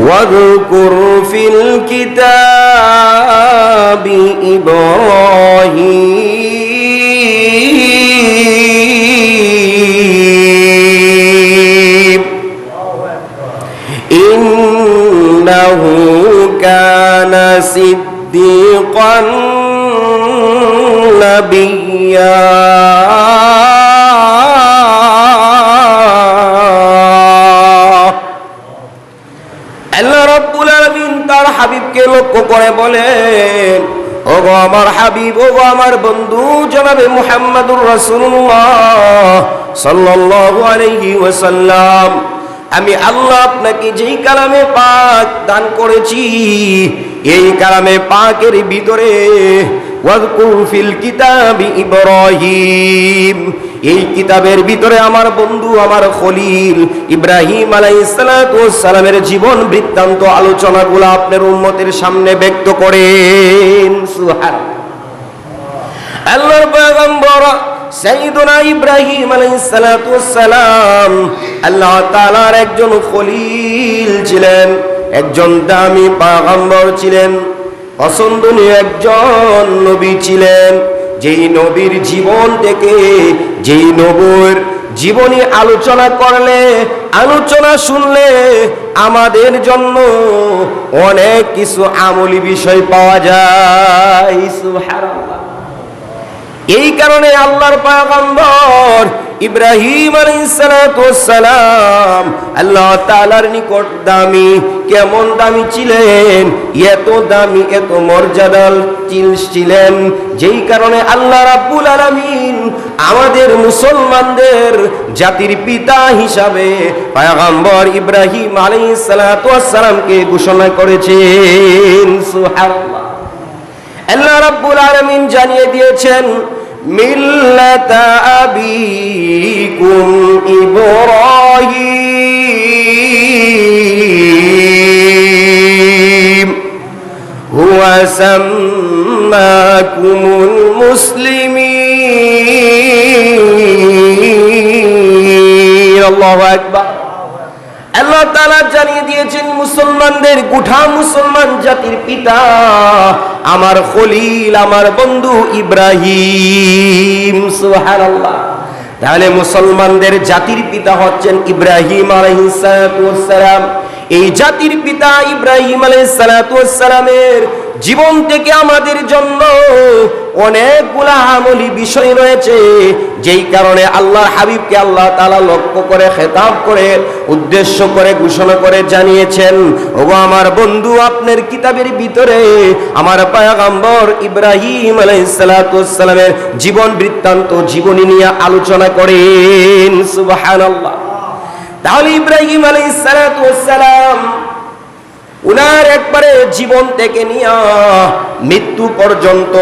واذكر في الكتاب إبراهيم إنه كان صديقا نبيا হাবিবকে লক্ষ্য করে বলেন, ওগো আমার হাবিব ও গো আমার বন্ধু জনাবে মুহাম্মাদুর রাসূলুল্লাহ সাল্লাল্লাহু আলাইহি ওয়াসাল্লাম। আমি আল্লাহ আপনাকে যেই কালামে পাক দান করেছি, এই কালামে পাকের ভিতরে এই কিতাবের ভিতরে আমার বন্ধু, আমার খলিল ইব্রাহিম আলাইসালামের জীবন বৃত্তান্ত আলোচনাগুলো আপনার উন্মতের সামনে ব্যক্ত করেন। আল্লাহ তাআলার একজন খলিল ছিলেন, একজন দামি পয়গম্বর ছিলেন। অসন্দনীয় একজন নবী ছিলেন। যেই নবীর জীবন থেকে যেই নবীর জীবনী আলোচনা করলে, আলোচনা শুনলে আমাদের জন্য অনেক কিছু আমলি বিষয় পাওয়া যায়। এই কারণে আল্লাহর পয়গম্বর ইব্রাহিম আলাইহিসসালাম, আল্লাহ তাআলার নিকট দামি, কেমন দামি ছিলেন? এত দামি, এত মর্যাদাল ছিলেন। যেই কারণে আল্লাহ রাব্বুল আলামিন আমাদের মুসলমানদের জাতির পিতা হিসাবে পয়গম্বর ইব্রাহিম আলাইহিসসালামকে ঘোষণা করেছেন। সুবহানাল্লাহ। আল্লাহ রাব্বুল আলামিন জানিয়ে দিয়েছেন মিল্লাতা আবিকুম ইব্রাহিম হুয়া সাম্মাকুমুল মুসলিমিন আল্লাহু আকবার আল্লাহ তাআলা জানিয়ে দিয়েছেন, মুসলমানদের গুঠা মুসলমান জাতির পিতা আমার খলিল, আমার বন্ধু ইব্রাহিম, সুবহানাল্লাহ। তাহলে মুসলমানদের জাতির পিতা হচ্ছেন ইব্রাহিম আলহিসাম এই জাতির পিতা ইব্রাহিম আলহিসামের জীবন থেকে আমাদের জন্য অনেকগুলা আমলি বিষয় রয়েছে, যেই কারণে আল্লাহর হাবিবকে আল্লাহ তালা লক্ষ্য করে, খেতাব করে, উদ্দেশ্য করে, ঘোষণা করে জানিয়েছেন, ওগো আমার বন্ধু, আপনার কিতাবের ভিতরে আমার পয়গম্বর ইব্রাহিম আলাইহিস সালামের জীবন বৃত্তান্ত, জীবনী নিয়ে আলোচনা করেন। সুবহানাল্লাহ। তাহলে ইব্রাহিম আলাইহিস সালাম উনার একবারে জীবন থেকে নিয়ে মৃত্যু পর্যন্ত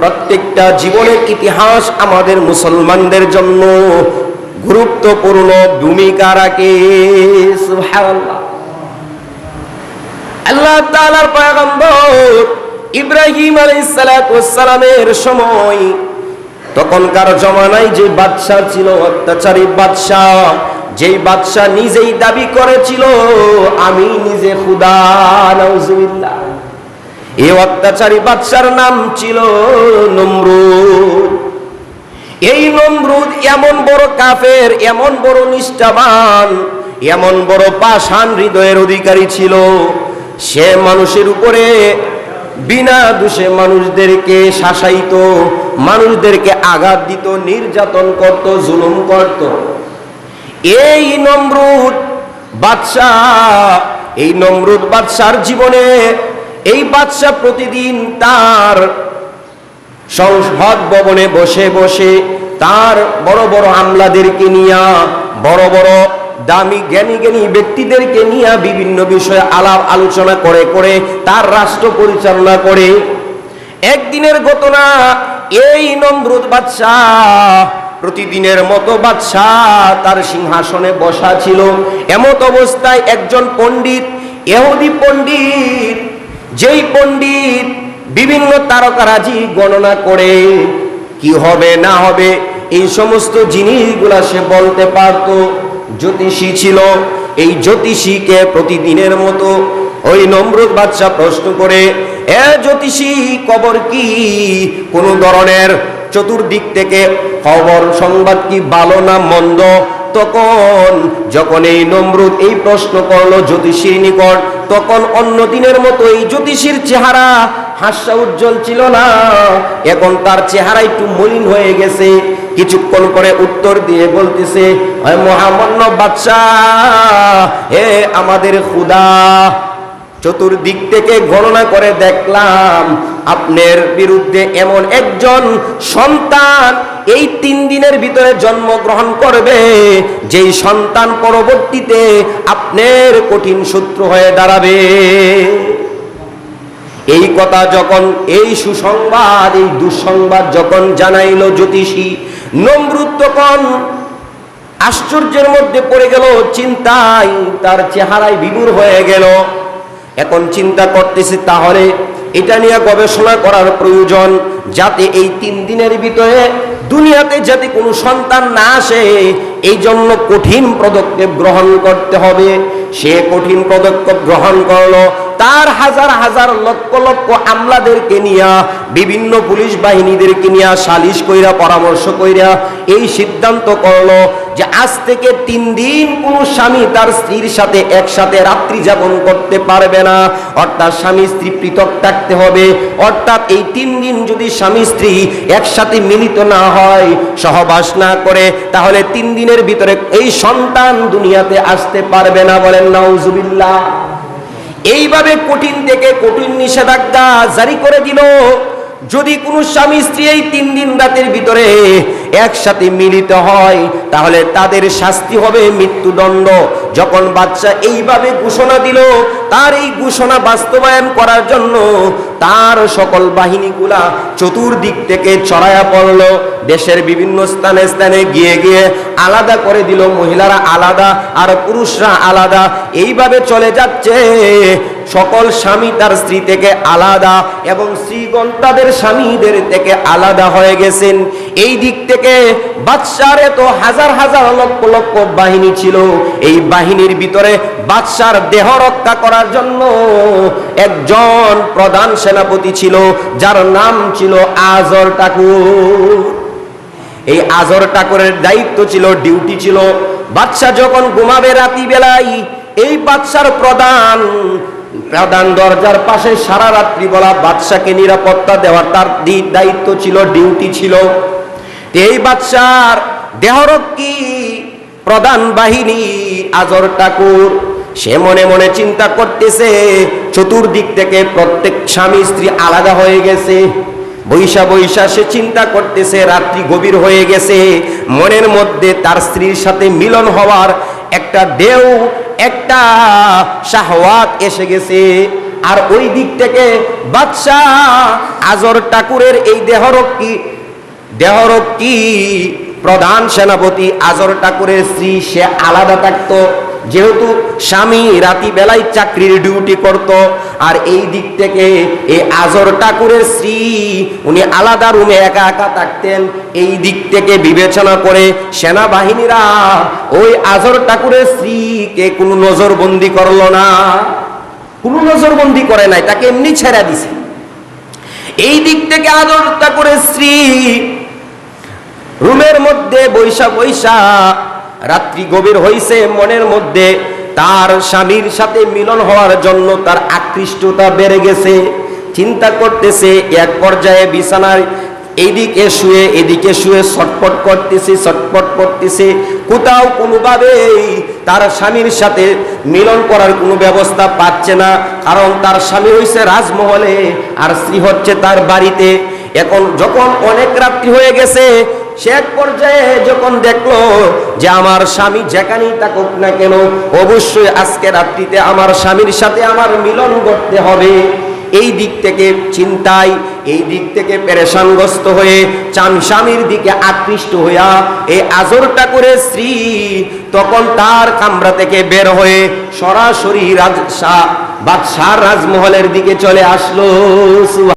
প্রত্যেকটা জীবনের ইতিহাস আমাদের মুসলমানদের জন্য গুরুত্বপূর্ণ ভূমিকা রাখে। আল্লাহ তাআলার পয়গম্বর ইব্রাহিম আলাইহিস সালামের সময় তখনকার জমানায় যে বাদশাহ ছিল, অত্যাচারী বাদশাহ যেই বাদশাহ নিজেই দাবি করেছিল, আমি নিজে খুদা, নাউজুবিল্লাহ। এই অত্যাচারী বাদশার নাম ছিল নমরুদ। এই নমরুদ এমন বড় কাফের, এমন বড় নিষ্ঠাবান, এমন বড় পাষাণ হৃদয়ের অধিকারী ছিল। সে মানুষের উপরে বিনা দোষে মানুষদেরকে শাসাইত, মানুষদেরকে আঘাত দিত, নির্যাতন করত, জুলুম করত। এই নমরুদ বাদশাহ, এই নমরুদ বাদশার জীবনে এই বাদশাহ প্রতিদিন তার সংসদ ভবনে বসে বসে তার বড় বড় আমলাদেরকে নিয়া, বড় বড় দামি জ্ঞানী জ্ঞানী ব্যক্তিদেরকে নিয়ে বিভিন্ন বিষয়ে আলাপ আলোচনা করে করে তার রাষ্ট্র পরিচালনা করে। একদিনের ঘটনা, এই নমরুদ বাদশাহ প্রতিদিনের মতো বাদশাহ তার সিংহাসনে বসা ছিল। এমত অবস্থায় একজন পণ্ডিত এহুদি পণ্ডিত, যেই পণ্ডিত বিভিন্ন তারকারাজি গণনা করে কি হবে, না হবে, এই সমস্ত জিনিসগুলা সে বলতে পারতো। জ্যোতিষী ছিল। এই জ্যোতিষীকে প্রতিদিনের মতো ওই নম্রত বাদশাহ প্রশ্ন করে, এ জ্যোতিষী কবর কি? কোন ধরনের চতুর্দিক থেকে খবর, সংবাদ কি ভালো না মন্দ? তখন যখন এই নমরুদ এই প্রশ্ন করল জ্যোতিষীর নিকট, তখন অন্য দিনের মতো এই জ্যোতিষীর চেহারা হাস্যা উজ্জ্বল ছিল না। এখন তার চেহারা একটু মলিন হয়ে গেছে। কিছুক্ষণ পরে উত্তর দিয়ে বলতেছে "হয় মহামান্য বাদশাহ, হে আমাদের খুদা চতুর্দিক থেকে গণনা করে দেখলাম, আপনার বিরুদ্ধে এমন একজন সন্তান এই তিন দিনের ভিতরে জন্মগ্রহণ করবে, যেই সন্তান পরবর্তীতে আপনার কঠিন সূত্র হয়ে দাঁড়াবে। এই কথা যখন, এই সুসংবাদ, এই দুঃসংবাদ যখন জানাইল জ্যোতিষী, নমরুদ তখন আশ্চর্যের মধ্যে পড়ে গেল, চিন্তায় তার চেহারায় বিমূর হয়ে গেল। এখন চিন্তা করতেছি তাহলে এটা নিয়ে গবেষণা করার প্রয়োজন যাতে এই তিন দিনের ভিতরে দুনিয়াতে যাতে কোনো সন্তান না আসে এই জন্য কঠিন পদক্ষেপ গ্রহণ করতে হবে। সে কঠিন পদক্ষেপ গ্রহণ করল, তার হাজার হাজার লক্ষ লক্ষ আমলাদেরকে নিয়া, বিভিন্ন পুলিশ বাহিনীদেরকে নিয়া সালিশ কইরা, পরামর্শ কইরা এই সিদ্ধান্ত করল যে আজ থেকে তিন দিন কোনো স্বামী তার স্ত্রীর সাথে একসাথে রাত্রি যাপন করতে পারবে না। অর্থাৎ স্বামী স্ত্রী পৃথক থাকতে হবে। অর্থাৎ এই তিন দিন যদি স্বামী স্ত্রী একসাথে মিলিত না হয়, সহবাস না করে, তাহলে তিন দিনের ভিতরে এই সন্তান দুনিয়াতে আসতে পারবে না বলেন নাউজুবিল্লাহ। এইভাবে কঠিন থেকে কঠিন নিষেধাজ্ঞা জারি করে দিল। যদি কোনো স্বামী স্ত্রী এই তিন দিন রাতের ভিতরে একসাথে মিলিত হয়, তাহলে তাদের শাস্তি হবে মৃত্যুদণ্ড। যখন বাচ্চা এইভাবে ঘোষণা দিল, তার এই ঘোষণা বাস্তবায়ন করার জন্য তার সকল বাহিনীগুলা চতুর্দিক থেকে চড়াইয়া পড়ল। দেশের বিভিন্ন স্থানে স্থানে গিয়ে গিয়ে আলাদা করে দিল, মহিলারা আলাদা আর পুরুষরা আলাদা। এইভাবে চলে যাচ্ছে, সকল স্বামী তার স্ত্রী থেকে আলাদা এবং স্ত্রীগণ তাদের স্বামীদের থেকে আলাদা হয়ে গেছেন। এই দিক থেকে বাদশার এত হাজার হাজার লক্ষ লক্ষ বাহিনী ছিল। এই বাহিনীর ভিতরে বাদশার দেহ রক্ষা করার জন্য একজন প্রধান সেনাপতি ছিল, যার নাম ছিল আজর ঠাকুর। এই আজর ঠাকুরের দায়িত্ব ছিল, ডিউটি ছিল। বাদশাহ যখন ঘুমাবে রাতি বেলায় এই বাদশার প্রধান প্রধান দরজার পাশে সারা রাত্রি বলা বাদশাকে নিরাপত্তা দেওয়ার তার দায়িত্ব ছিল, ডিউটি ছিল। এই বাদশার দেহরক্ষী প্রধান বাহিনী আজর ঠাকুর, সে মনে মনে চিন্তা করতেছে, চতুর্দিক থেকে প্রত্যেক স্বামী স্ত্রী আলাদা হয়ে গেছে। বৈশা বৈশা সে চিন্তা করতেছে, রাত্রি গভীর হয়ে গেছে। মনের মধ্যে তার স্ত্রীর সাথে মিলন হওয়ার একটা ঢেউ, একটা শাহওয়াত এসে গেছে। আর ওই দিক থেকে বাদশাহ আজর ঠাকুরের এই দেহরক্ষী দেহরক্ষী প্রধান সেনাপতি আজর ঠাকুরের স্ত্রী, সে আলাদা থাকতো। যেহেতু স্বামী রাতি বেলায় চাকরির ডিউটি করত, আর এই দিক থেকে এই আজর ঠাকুরের স্ত্রী, উনি আলাদা রুমে একা একা থাকতেন। এই দিক থেকে বিবেচনা করে সেনাবাহিনীরা ওই আজর ঠাকুরের স্ত্রীকে কোনো নজরবন্দি করল না। কোনো নজরবন্দি করে নাই, তাকে এমনি ছেড়ে দিছে। এই দিক থেকে আদর ঠাকুরের স্ত্রী রুমের মধ্যে বৈশা বৈশা, রাত্রি গভীর হইছে মনের মধ্যে, তার স্বামীর সাথে মিলন হওয়ার জন্য তার আকৃষ্টতা বেড়ে গেছে, চিন্তা করতেছে, এক পর্যায়ে বিছানার এইদিকে শুয়ে, এদিকে শুয়ে ছটপট করতেছে ছটপট করতেছে, কোথাও কোনোভাবেই তার স্বামীর সাথে মিলন করার কোনো ব্যবস্থা পাচ্ছে না, কারণ তার স্বামী হয়েছে রাজমহলে, আর স্ত্রী হচ্ছে তার বাড়িতে। এখন যখন অনেক রাত্রি হয়ে গেছে সে এক পর্যায়ে যখন দেখল যে আমার স্বামী যেখানেই থাকুক না কেন, অবশ্যই আজকে রাত্রিতে আমার স্বামীর সাথে আমার মিলন করতে হবে। এই দিক থেকে চিন্তায়, এই দিক থেকে পেরেশানগ্রস্ত হয়ে স্বামীর দিকে আকৃষ্ট হইয়া এই আজর ঠাকুরের স্ত্রী তখন তার কামরা থেকে বের হয়ে সরাসরি রাজ বাদশাহ রাজমহলের দিকে চলে আসলো।